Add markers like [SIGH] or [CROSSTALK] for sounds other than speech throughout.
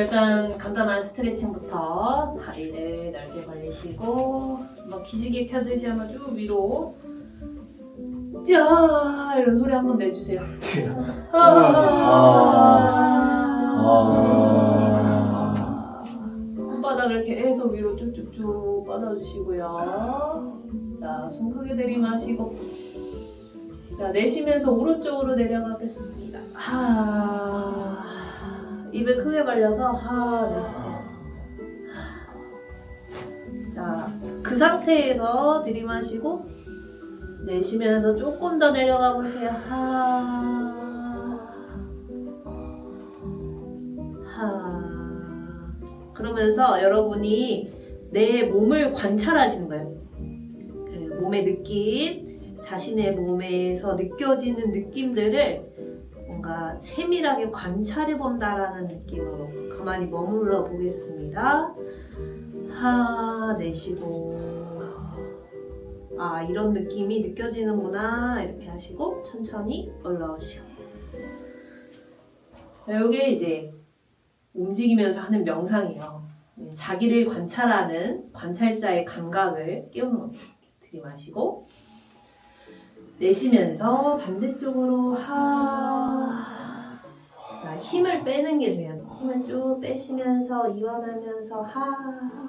일단 간단한 스트레칭부터 다리를 넓게 벌리시고 뭐 기지개 켜듯이 한번 쭉 위로 야 이런 소리 한번 내주세요. 아. 손바닥을 계속 위로 쭉쭉쭉 뻗어주시고요. 자, 숨 크게 들이마시고. 자, 내쉬면서 오른쪽으로 내려가겠습니다. 하. 입을 크게 벌려서 하, 내쉬세요. 자, 그 상태에서 들이마시고, 내쉬면서 조금 더 내려가 보세요. 하. 하. 그러면서 여러분이 내 몸을 관찰하시는 거예요. 그 몸의 느낌, 자신의 몸에서 느껴지는 느낌들을 뭔가 세밀하게 관찰해 본다라는 느낌으로 가만히 머물러 보겠습니다. 하, 내쉬고. 아, 이런 느낌이 느껴지는구나. 이렇게 하시고, 천천히 올라오시고. 이게 이제 움직이면서 하는 명상이에요. 네, 자기를 관찰하는 관찰자의 감각을 깨우는 겁니다. 들이마시고 내쉬면서 반대쪽으로 하. 자, 힘을 빼는 게 중요해요. 힘을 쭉 빼시면서 이완하면서 하.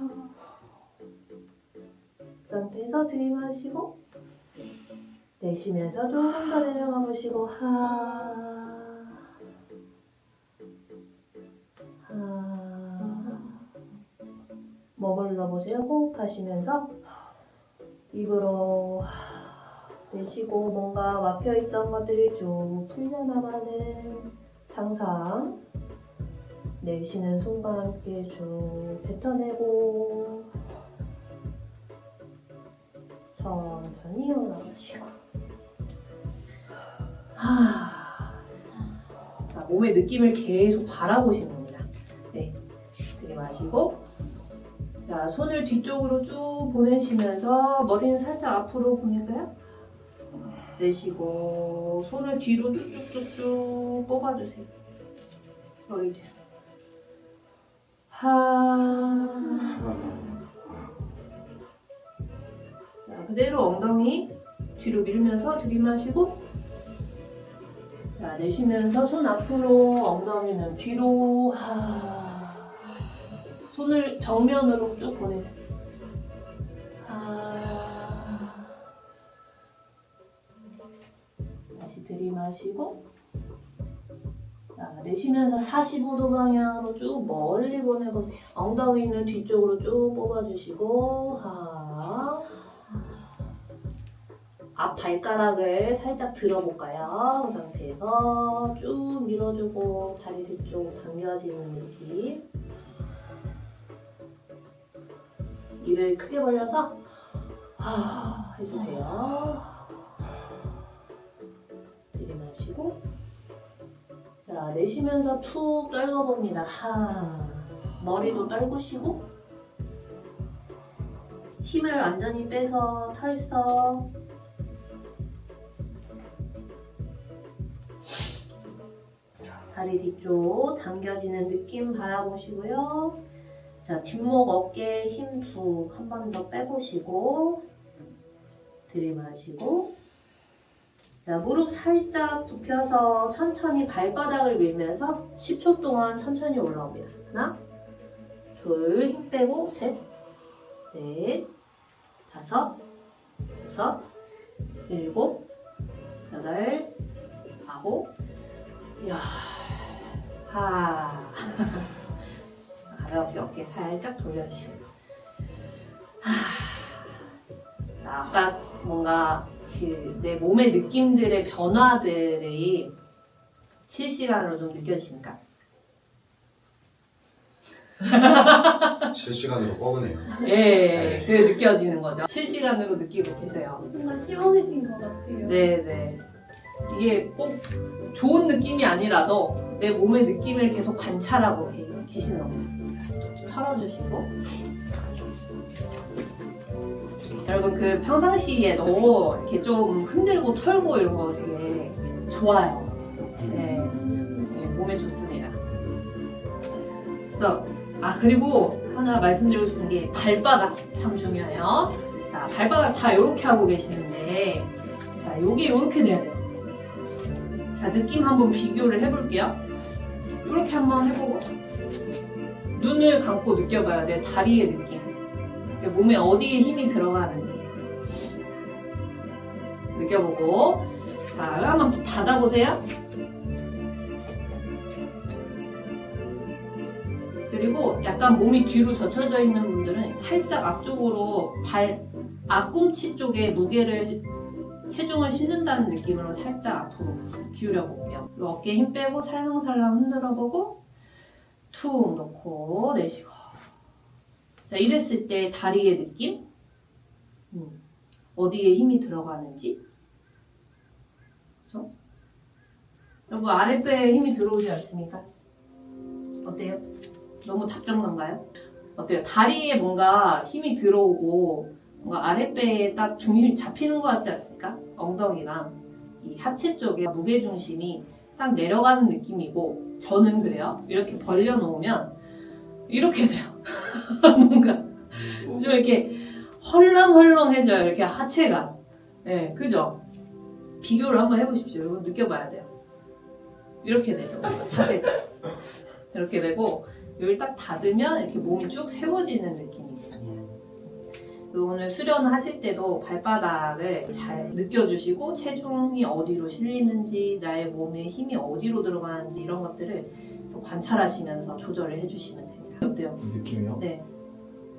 그 상태에서 들이마시고 내쉬면서 조금 더 내려가 보시고 하. 하. 머물러 보세요. 호흡하시면서 입으로 내쉬고 뭔가 막혀있던 것들이 쭉 풀려나가는 상상. 내쉬는 숨과 함께 쭉 뱉어내고 천천히 올라가시고. 하. 자, 몸의 느낌을 계속 바라보시는 겁니다. 네. 들이마시고. 자, 손을 뒤쪽으로 쭉 보내시면서 머리는 살짝 앞으로 보낼까요? 내쉬고 손을 뒤로 쭉쭉쭉쭉 뽑아주세요. 머리 뒤로. 하. 자, 그대로 엉덩이 뒤로 밀면서 들이마시고 자, 내쉬면서 손 앞으로 엉덩이는 뒤로 하. 손을 정면으로 쭉 보내세요. 하. 들이마시고 자, 내쉬면서 45도 방향으로 쭉 멀리 보내보세요. 엉덩이는 뒤쪽으로 쭉 뽑아주시고 하. 앞 발가락을 살짝 들어볼까요? 그 상태에서 쭉 밀어주고 다리 뒤쪽 당겨지는 느낌. 입을 크게 벌려서 하 해주세요. 들이마시고 자 내쉬면서 툭 떨궈봅니다. 하 머리도 떨구시고 힘을 완전히 빼서 털썩 다리 뒤쪽 당겨지는 느낌 바라보시고요. 자, 뒷목 어깨 힘푹 한 번 더 빼보시고 들이마시고 자, 무릎 살짝 굽혀서 천천히 발바닥을 밀면서 10초 동안 천천히 올라옵니다. 하나, 둘, 힘 빼고 셋, 넷, 다섯, 여섯, 일곱, 여덟, 아홉, 열, 하. [LAUGHS] 가볍게 어깨 살짝 돌려주시고. 하. 자, 아까 뭔가 그 내 몸의 느낌들의 변화들이 실시간으로 좀 느껴지십니까? [LAUGHS] 실시간으로 뻐근해요. 예, 그 느껴지는 거죠. 실시간으로 느끼고 계세요. 뭔가 시원해진 것 같아요. 네네. 이게 꼭 좋은 느낌이 아니라도 내 몸의 느낌을 계속 관찰하고 계- 계시는 겁니다. 털어주시고. 여러분 그 평상시에도 이렇게 좀 흔들고 털고 이런 거 되게 좋아요. 네, 네, 몸에 좋습니다. 그래서 아 그리고 하나 말씀드리고 싶은 게 발바닥 참 중요해요. 자 발바닥 다 이렇게 하고 계시는데 자 요게 이렇게 돼야 돼요. 자 느낌 한번 비교를 해볼게요. 이렇게 한번 해보고 눈을 감고 느껴봐야 돼 다리의 느낌. 몸에 어디에 힘이 들어가는지 느껴보고 자 한번 닫아보세요. 그리고 약간 몸이 뒤로 젖혀져 있는 분들은 살짝 앞쪽으로 발 앞꿈치 쪽에 무게를 체중을 싣는다는 느낌으로 살짝 앞으로 기울여 볼게요. 이 어깨 힘 빼고 살랑살랑 흔들어 보고 툭 놓고 내쉬고 자 이랬을 때 다리의 느낌 음, 어디에 힘이 들어가는지 그죠? 여러분 아랫배에 힘이 들어오지 않습니까? 어때요? 너무 답정난가요? 어때요? 다리에 뭔가 힘이 들어오고 뭔가 아랫배에 딱 중심이 잡히는 것 같지 않습니까? 엉덩이랑 이 하체 쪽에 무게 중심이 딱 내려가는 느낌이고 저는 그래요. 이렇게 벌려놓으면 이렇게 돼요. [LAUGHS] 뭔가 좀 이렇게 헐렁헐렁해져요. 이렇게 하체가. 네, 그죠? 비교를 한번 해보십시오. 이거 느껴봐야 돼요. 이렇게 되죠. 자세. [LAUGHS] 이렇게 되고 여기 딱 닫으면 이렇게 몸이 쭉 세워지는 느낌이 있어요. 오늘 수련하실 때도 발바닥을 잘 느껴주시고 체중이 어디로 실리는지 나의 몸에 힘이 어디로 들어가는지 이런 것들을 또 관찰하시면서 조절을 해주시면 됩니다. 어때요? 느낌이요? 네.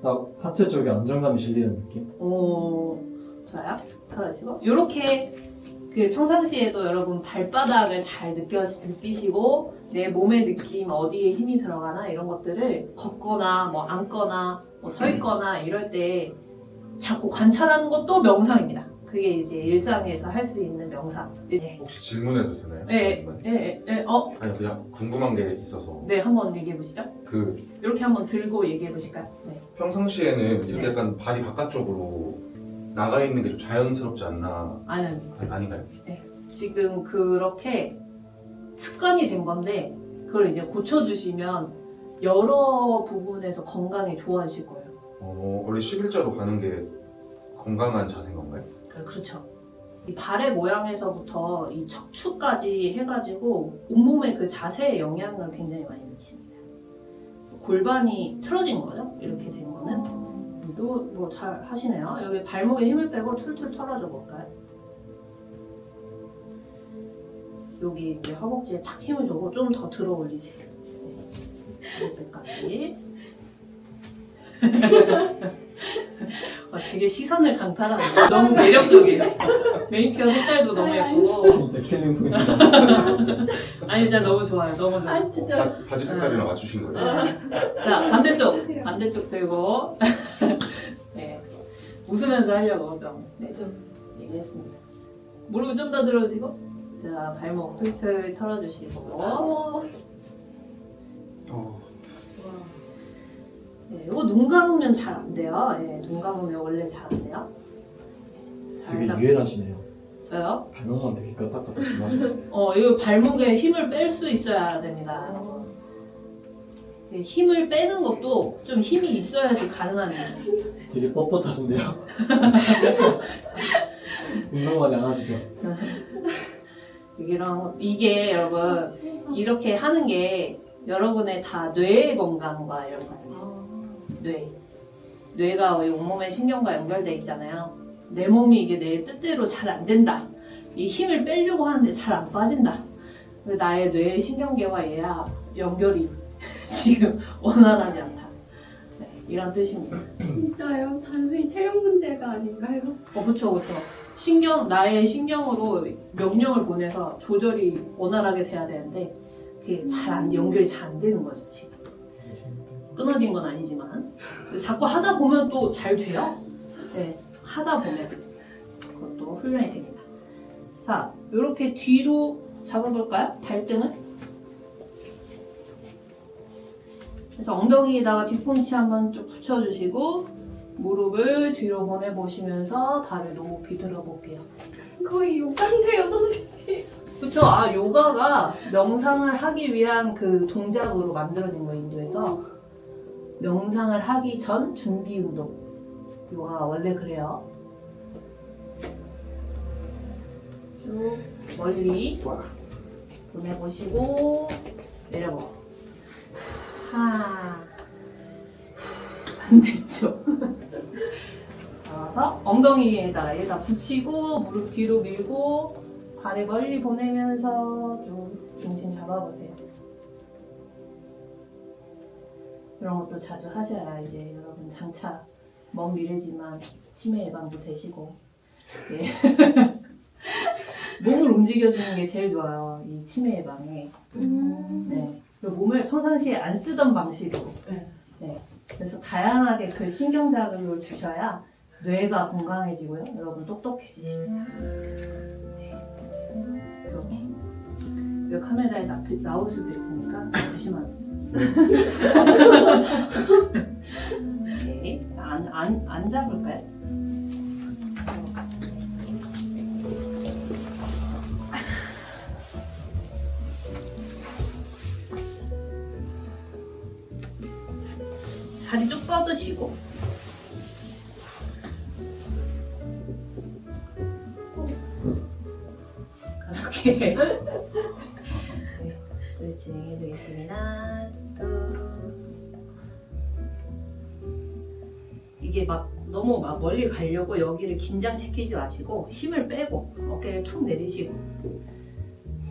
딱 하체 쪽에 안정감이 실리는 느낌? 오 좋아요. 그러시고 이렇게 그 평상시에도 여러분 발바닥을 잘 느껴 느끼시고 내 몸의 느낌 어디에 힘이 들어가나 이런 것들을 걷거나 뭐 앉거나 뭐 서 있거나 이럴 때 자꾸 관찰하는 것도 명상입니다. 그게 이제 일상에서 할 수 있는 명상. 네. 혹시 질문해도 되나요? 네, 네, 네, 어, 아니 그냥 궁금한 게 있어서 네, 한번 얘기해 보시죠. 그 이렇게 한번 들고 얘기해 보실까요? 네. 평상시에는 이렇게 네. 약간 발이 바깥쪽으로 나가 있는 게 좀 자연스럽지 않나 아는 아니- 아닌가요? 지금 그렇게 습관이 된 건데 그걸 이제 고쳐주시면 여러 부분에서 건강에 좋아지실 거예요. 어, 원래 11자로 가는 게 건강한 자세인 건가요? 그- 그렇죠. 이 발의 모양에서부터 이 척추까지 해가지고 온몸의 그 자세에 영향을 굉장히 많이 미칩니다. 골반이 틀어진 거죠. 이렇게 된 거는. 또뭐잘 하시네요. 여기 발목에 힘을 빼고 툴툴 털어줘 볼까요? 여기 이제 허벅지에 탁 힘을 주고 좀 더 들어 올리세요. 네. 이때까지. [LAUGHS] 아, 되게 시선을 강탈하네. 너무 매력적이에요. 매니큐어 색깔도 너무 예쁘고. 진짜 킬링 포인트. 아니, 진짜 너무 좋아요. 너무 좋아요. 아 진짜 바, 바지 색깔이랑 맞추신 거예요? 네. 자, 반대쪽. 반대쪽 들고. [LAUGHS] 네. 웃으면서 하려고 좀, 네, 좀 얘기했습니다. 무릎 좀 더 들어주시고. 자, 발목 툴툴 털어주시고. 어, 어, 네, 이거 눈 감으면 잘 안 돼요. 예, 눈 감으면 원래 잘 안 돼요. 되게 살짝- 유연하시네요. 저요? 발목만 되게 딱딱딱 좋아하시네요. [LAUGHS] 어, 이거 발목에 힘을 뺄 수 있어야 됩니다. 예, 힘을 빼는 것도 좀 힘이 있어야지 가능한 일이에요. 되게 뻣뻣하신데요. [LAUGHS] 운동 많이 안 하시죠? [LAUGHS] 이런 이게 여러분 이렇게 하는 게 여러분의 다 뇌의 건강과 연관있어요. 뇌. 뇌가 우리 온몸의 신경과 연결돼 있잖아요. 내 몸이 이게 내 뜻대로 잘 안 된다. 이 힘을 빼려고 하는데 잘 안 빠진다. 나의 뇌 신경계와 얘야 연결이 [LAUGHS] 지금 원활하지 않다. 네, 이런 뜻입니다. 진짜요? 단순히 체력 문제가 아닌가요? 어, 그쵸, 그쵸. 신경, 나의 신경으로 명령을 보내서 조절이 원활하게 돼야 되는데, 그게 잘 안, 연결이 잘 안 되는 거죠, 지금. 끊어진 건 아니지만. 자꾸 하다 보면 또 잘 돼요. 네, 하다 보면. 그것도 훈련이 됩니다. 자, 이렇게 뒤로 잡아볼까요? 발등을. 그래서 엉덩이에다가 뒤꿈치 한번 쭉 붙여주시고, 무릎을 뒤로 보내보시면서 발을 높이 들어볼게요. 거의 요가인데요 선생님. 그쵸? 아, 요가가 명상을 하기 위한 그 동작으로 만들어진 거, 인도에서. 명상을 하기 전 준비 운동. 요가 원래 그래요. 쭉 멀리 보내보시고 내려보. 하. 반대쪽. [LAUGHS] 나와서 엉덩이에다가 얘다 붙이고 무릎 뒤로 밀고 발을 멀리 보내면서 좀 중심 잡아보세요. 이런 것도 자주 하셔야 이제 여러분 장차 먼 미래지만 치매 예방도 되시고 예. [LAUGHS] 몸을 움직여주는 게 제일 좋아요 이 치매 예방에 음. 네. 그리고 몸을 평상시에 안 쓰던 방식으로 네. 네. 그래서 다양하게 그 신경 자극을 주셔야 뇌가 건강해지고요 여러분 똑똑해지십니다 네. 이렇게 이 카메라에 나, 나올 수도 있으니까 조심하세요 네, 안, 안, 안 잡을까요? 다리 쭉 뻗으시고 그렇게 [LAUGHS] 네, 네, 진행해 주겠습니다. 이게 막 너무 막 멀리 가려고 여기를 긴장시키지 마시고 힘을 빼고 어깨를 툭 내리시고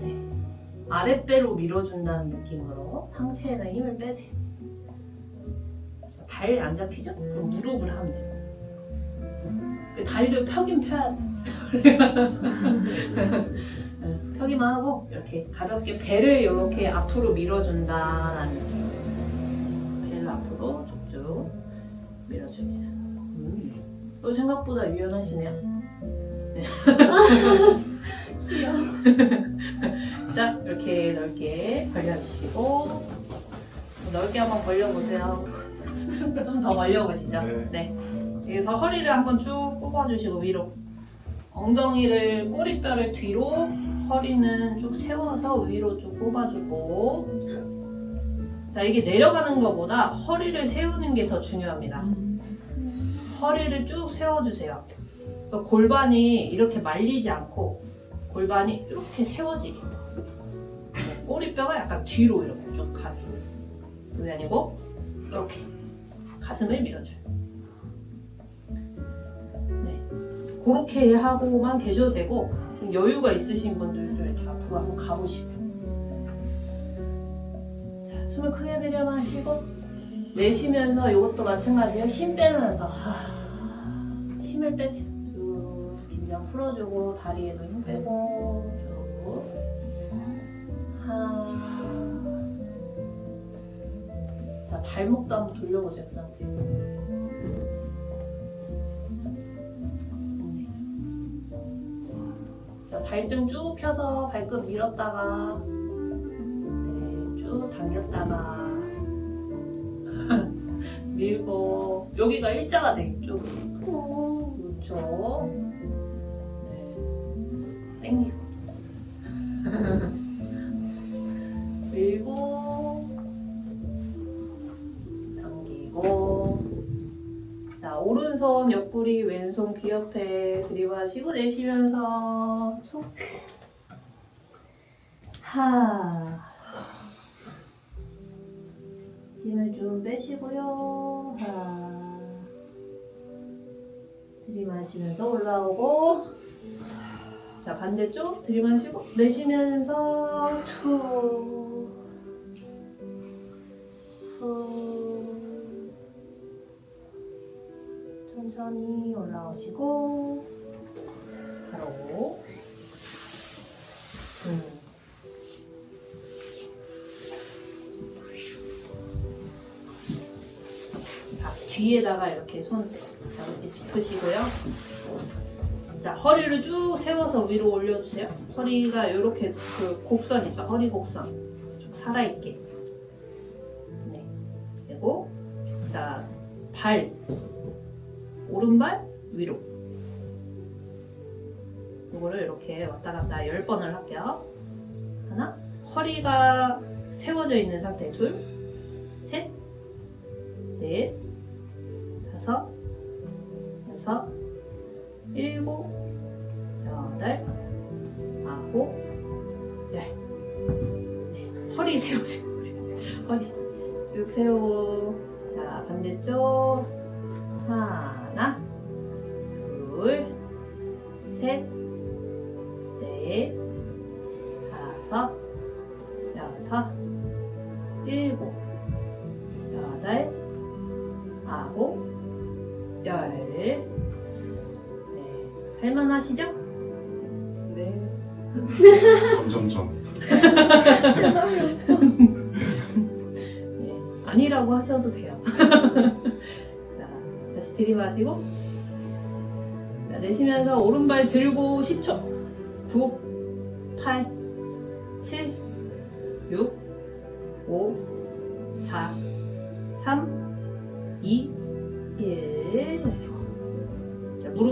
네. 아랫배로 밀어준다는 느낌으로 상체에다 힘을 빼세요. 발 안 잡히죠? 그럼 무릎을 하면 돼요. 그 다리를 펴긴 펴야 돼. 네, 펴기만 하고 이렇게 가볍게 배를 이렇게 앞으로 밀어준다라는 느낌. 배를 앞으로 쭉쭉 밀어줍니다. 음. 또 생각보다 유연하시네요. 귀여워. [LAUGHS] 자, 이렇게 넓게 벌려주시고 넓게 한번 벌려보세요. 좀 더 벌려보시죠. 네. 네. 여기서 허리를 한번 쭉 꼽아주시고 위로. 엉덩이를 꼬리뼈를 뒤로, 허리는 쭉 세워서 위로 쭉 꼽아주고. 자, 이게 내려가는 것보다 허리를 세우는 게 더 중요합니다. 허리를 쭉 세워주세요. 그러니까 골반이 이렇게 말리지 않고 골반이 이렇게 세워지게. 네, 꼬리뼈가 약간 뒤로 이렇게 쭉 가게. 그게 아니고 이렇게 가슴을 밀어줘요. 네, 그렇게 하고만 계셔도 되고 좀 여유가 있으신 분들도 이렇게 앞으로 한번 가보시고. 자, 숨을 크게 내려 마시고 내쉬면서 이것도 마찬가지예요. 힘 빼면서 하, 힘을 빼세요. 쭉 긴장 풀어주고 다리에도 힘 빼고 쭉 하. 자 발목도 한번 돌려보세요 그 상태에서. 네. 자 발등 쭉 펴서 발끝 밀었다가 네, 쭉 당겼다가 [LAUGHS] 밀고 여기가 일자가 되겠죠. 오. 그렇죠. 네. 땡기고. [LAUGHS] 밀고. 당기고. 자, 오른손 옆구리, 왼손 귀 옆에 들이마시고 내쉬면서 손. 하. 힘을 좀 빼시고요. 하. 들이마시면서 올라오고 자 반대쪽 들이마시고 내쉬면서 투 후. 천천히 올라오시고 바로 자, 뒤에다가 이렇게 손 이렇게 짚으시고요. 자, 허리를 쭉 세워서 위로 올려주세요. 허리가 이렇게 그 곡선 있죠? 허리 곡선. 쭉 살아있게. 네. 그리고, 자, 발. 오른발 위로. 이거를 이렇게 왔다 갔다 10번을 할게요. 하나. 허리가 세워져 있는 상태. 둘. 셋. 다섯, 여섯, 일곱, 여덟, 아홉, 열. 네. 허리 세우세요. [LAUGHS] 허리 쭉 세우고. 자, 반대쪽. 하나, 둘, 셋, 넷, 다섯, 여섯, 일곱. 네. 할만하시죠? 네. [LAUGHS] 점점점. 예, 아니라고 하셔도 돼요. [LAUGHS] 자, 다시 들이마시고. 자, 내쉬면서 오른발 들고 10초. 9, 8, 7,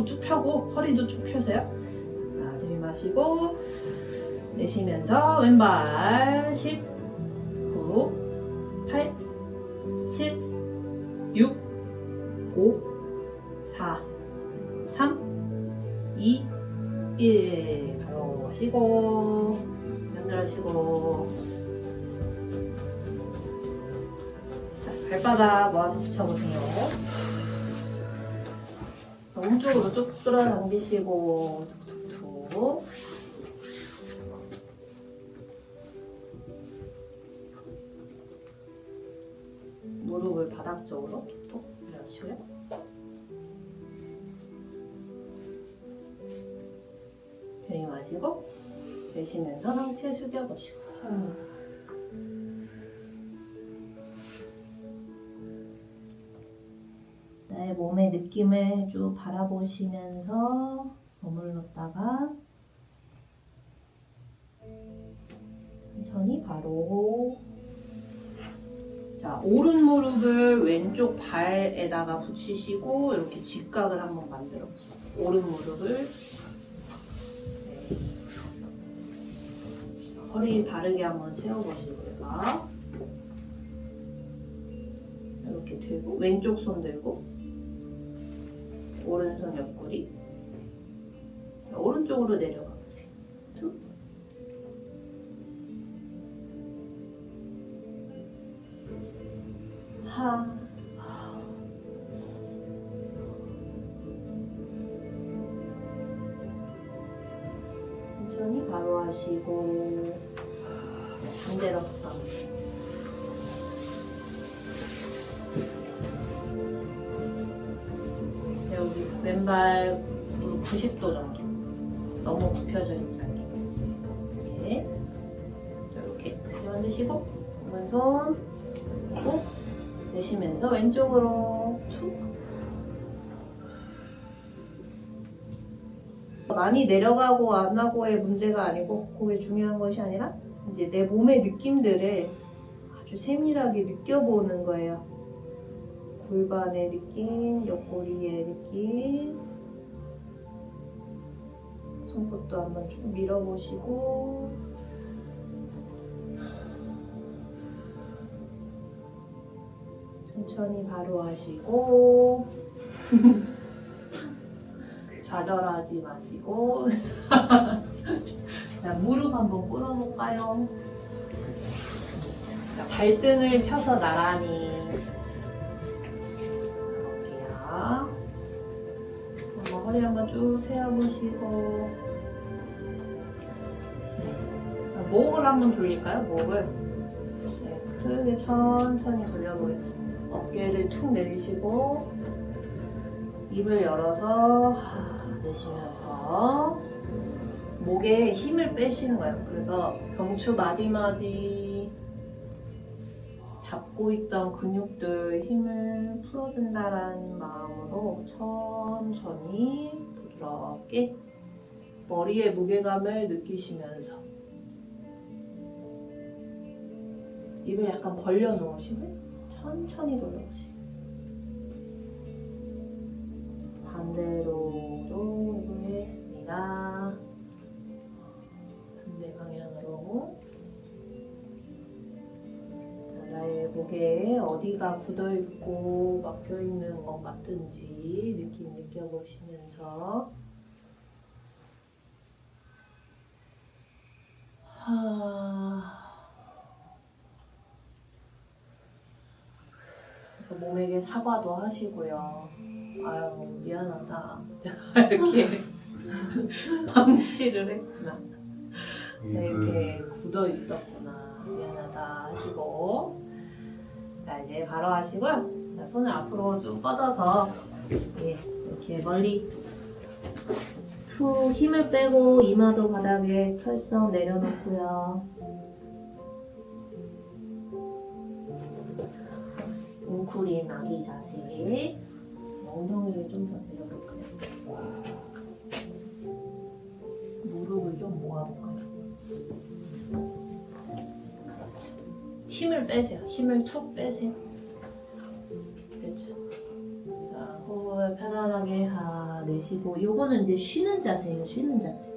쭉 펴고 허리도 쭉 펴세요. 자, 들이마시고. 내쉬면서 왼발 10, 9, 8, 7, 6, 5, 4, 3, 2, 1. 바로 쉬고, 연결하시고. 자, 발바닥 모아서 붙여보세요. 오른쪽으로 쭉 끌어당기시고, 툭툭툭. 무릎을 바닥 쪽으로 톡톡 내려주고요. 들이마시고 내쉬면서 상체 숙여보시고 나의 몸의 느낌을 쭉 바라보시면서 머물렀다가 천천히 바로 자, 오른 무릎을 왼쪽 발에다가 붙이시고 이렇게 직각을 한번 만들어 보세요. 오른 무릎을 네. 허리 바르게 한번 세워보시고요. 이렇게 들고 왼쪽 손 들고 오른손 옆구리 자, 오른쪽으로 내려가 보세요. 툭. 하. 천천히 바로 하시고 반대로 오세요. 무릎 90도 정도 너무 굽혀져 있지 않게. 이렇게 자, 이렇게 만드시고 오른손 꾹 내쉬면서 왼쪽으로 툭. 많이 내려가고 안 하고의 문제가 아니고 그게 중요한 것이 아니라 이제 내 몸의 느낌들을 아주 세밀하게 느껴보는 거예요. 골반의 느낌, 옆구리의 느낌, 손끝도 한번 쭉 밀어보시고. 천천히 바로 하시고. [LAUGHS] 좌절하지 마시고. [LAUGHS] 자, 무릎 한번 꿇어볼까요? 자, 발등을 펴서 나란히 허리 한번 쭉 세워보시고 네. 자, 목을 한번 돌릴까요? 목을 네, 크게 천천히 돌려보겠습니다. 어깨를 툭 내리시고 입을 열어서 하, 내쉬면서 목에 힘을 빼시는 거예요. 그래서 경추 마디마디 잡고 있던 근육들 힘을 풀어준다라는 마음으로 천천히 부드럽게 머리의 무게감을 느끼시면서 입을 약간 벌려 놓으시고 천천히 돌려보세요. 반대로도 해보겠습니다. 나의 목에 어디가 굳어 있고 막혀 있는 것 같은지 느낌 느껴보시면서 하... 그래서 몸에게 사과도 하시고요. 아유 미안하다. 내가 [LAUGHS] 이렇게 [LAUGHS] 방치를 했구나. 내가 이렇게 굳어 있었구나. 미안하다 하시고 자 이제 바로 하시고요. 자, 손을 앞으로 쭉 뻗어서 예, 이렇게 멀리 후 힘을 빼고 이마도 바닥에 털썩 내려놓고요. 웅크린 아기 자세. 엉덩이를 좀 더 내려볼까요? 무릎을 좀 모아볼까요? 힘을 빼세요. 힘을 툭 빼세요. 그렇죠. 자, 호흡을 편안하게 하 내쉬고 요거는 이제 쉬는 자세예요. 쉬는 자세.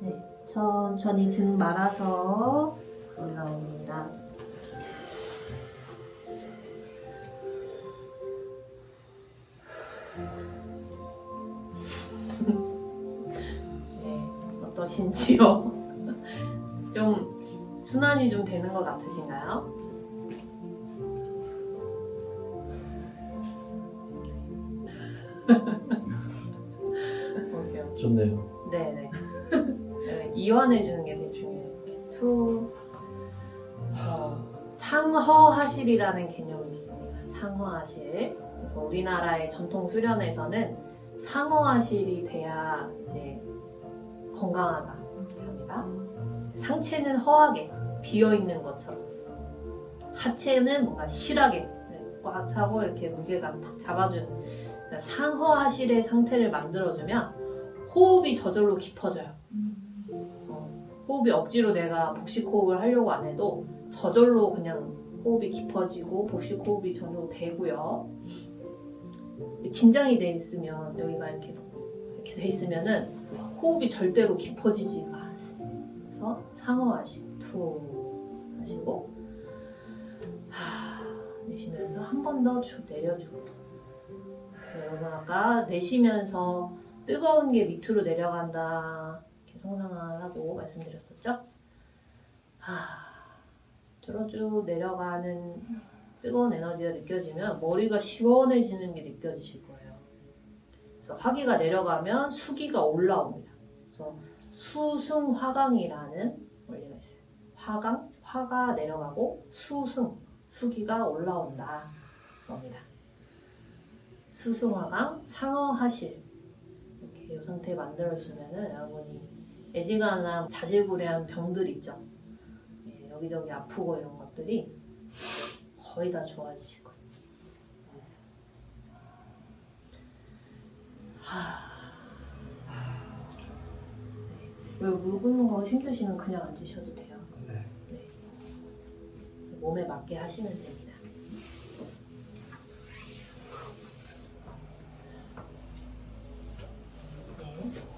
네, 천천히 등 말아서 어떠신지요? [LAUGHS] 좀 순환이 좀 되는 것 같으신가요? [LAUGHS] 볼게요. 좋네요. 네네. 네, 이완해 주는 게 되게 중요해요. 툭. 어, 상허하실이라는 개념이 있습니다. 상허하실. 그래서 우리나라의 전통 수련에서는 상허하실이 돼야 이제 건강하다. 합니다. 상체는 허하게 비어 있는 것처럼 하체는 뭔가 실하게 꽉 차고 이렇게 무게감 탁 잡아주는 상허하실의 상태를 만들어주면 호흡이 저절로 깊어져요. 어, 호흡이 억지로 내가 복식 호흡을 하려고 안 해도 저절로 그냥 호흡이 깊어지고 복식 호흡이 전혀 되고요. 긴장이 돼 있으면 여기가 이렇게 이렇게 돼 있으면은 호흡이 절대로. 그래서 상어하시고 툭 하시고 하, 내쉬면서 한 번더쭉 내려주고 네, 여러분 아까 내쉬면서 뜨거운 게 밑으로 내려간다 이렇게 상상을 하고 말씀드렸었죠? 하, 들어 쭉 내려가는 뜨거운 에너지가 느껴지면 머리가 시원해지는 게 느껴지실 거예요. 그래서 화기가 내려가면 수기가 올라옵니다. 그래서 수승화강이라는 원리가 있어요. 화강, 화가 내려가고 수승, 수기가 올라온다. 겁니다. 수승화강, 상어하실 이렇게 이 상태 만들어주면은 여러분이 애지간한 자질구레한 병들 있죠. 예, 여기저기 아프고 이런 것들이 거의 다 좋아지실 거예요. 하... 왜 묵은 거 힘드시면 그냥 앉으셔도 돼요. 네. 네. 몸에 맞게 하시면 됩니다. 네.